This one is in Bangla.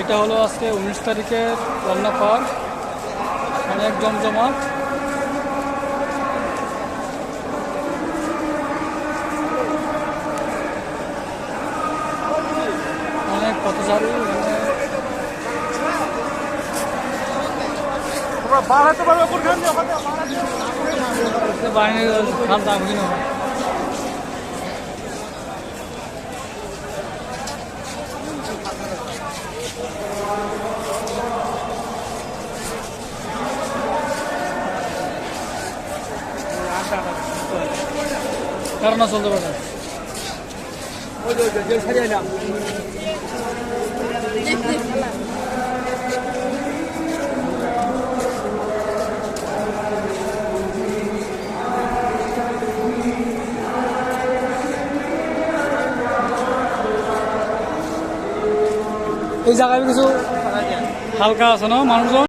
এটা হলো আজকে উনিশ তারিখের রমনা পার্ক অনেক জমজমাট। অনেক পথচারী এখানে বাহিনীর খাল দাম কিনো কারণ চলতে পারে। এই জায়গায় কিছু হালকা আছে না? মানুষজন?